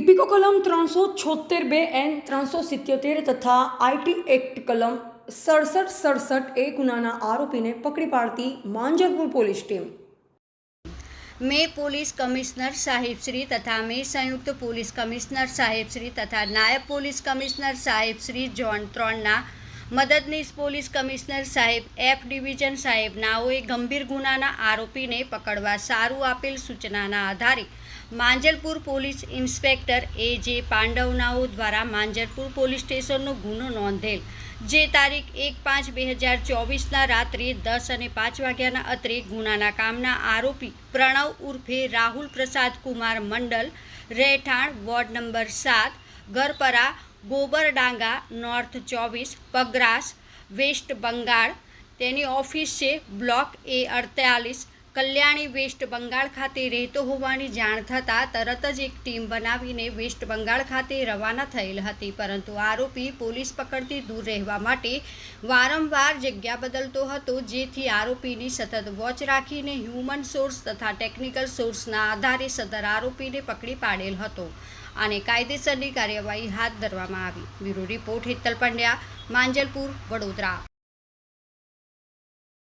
કલમ ત્રણસો છોતેર બે એન ત્રણસો સિત્યોતેર તથા આઈટી એક્ટ કલમ સડસઠ સડસઠ એ ગુનાના આરોપીને પકડી પાડતી માંજરપુર પોલીસ ટીમ. મેં પોલીસ કમિશનર સાહેબશ્રી તથા મેં સંયુક્ત પોલીસ કમિશનર સાહેબશ્રી તથા નાયબ પોલીસ કમિશનર સાહેબશ્રી જોન ત્રણના મદદનીશ પોલીસ કમિશનર સાહેબ, એફ ડિવિઝન સાહેબ નાઓએ ગંભીર ગુનાના આરોપીને પકડવા સારું આપેલ સૂચનાના આધારે માંજલપુર પોલીસ ઇન્સ્પેક્ટર એ જે પાંડવનાઓ દ્વારા માંજલપુર પોલીસ સ્ટેશનનો ગુનો નોંધેલ, જે તારીખ એક પાંચ બે હજાર ચોવીસના રાત્રે દસ અને પાંચ વાગ્યાના અત્રે ગુનાના કામના આરોપી પ્રણવ ઉર્ફે રાહુલ પ્રસાદ કુમાર મંડલ, રહેઠાણ વોર્ડ નંબર સાત ગરપરા ગોબરડાંગા નોર્થ ચોવીસ પગરાસ વેસ્ટ બંગાળ. તેની ઓફિસ છે બ્લોક એ અડતાલીસ. કલ્યાણી વેસ્ટ બંગાળ ખાતે રહેતો હોવાની જાણ થતાં તરત જ એક ટીમ બનાવીને વેસ્ટ બંગાળ ખાતે રવાના થયેલ હતી. પરંતુ આરોપી પોલીસ પકડથી દૂર રહેવા માટે વારંવાર જગ્યા બદલતો હતો, જેથી આરોપીની સતત વોચ રાખીને હ્યુમન સોર્સ તથા ટેકનિકલ સોર્સના આધારે સદર આરોપીને પકડી પાડેલ હતો. અને કાયદેસરની કાર્યવાહી હાથ ધરવામાં આવી. Bureau report Hetal Pandya, Manjalpur, Vadodara.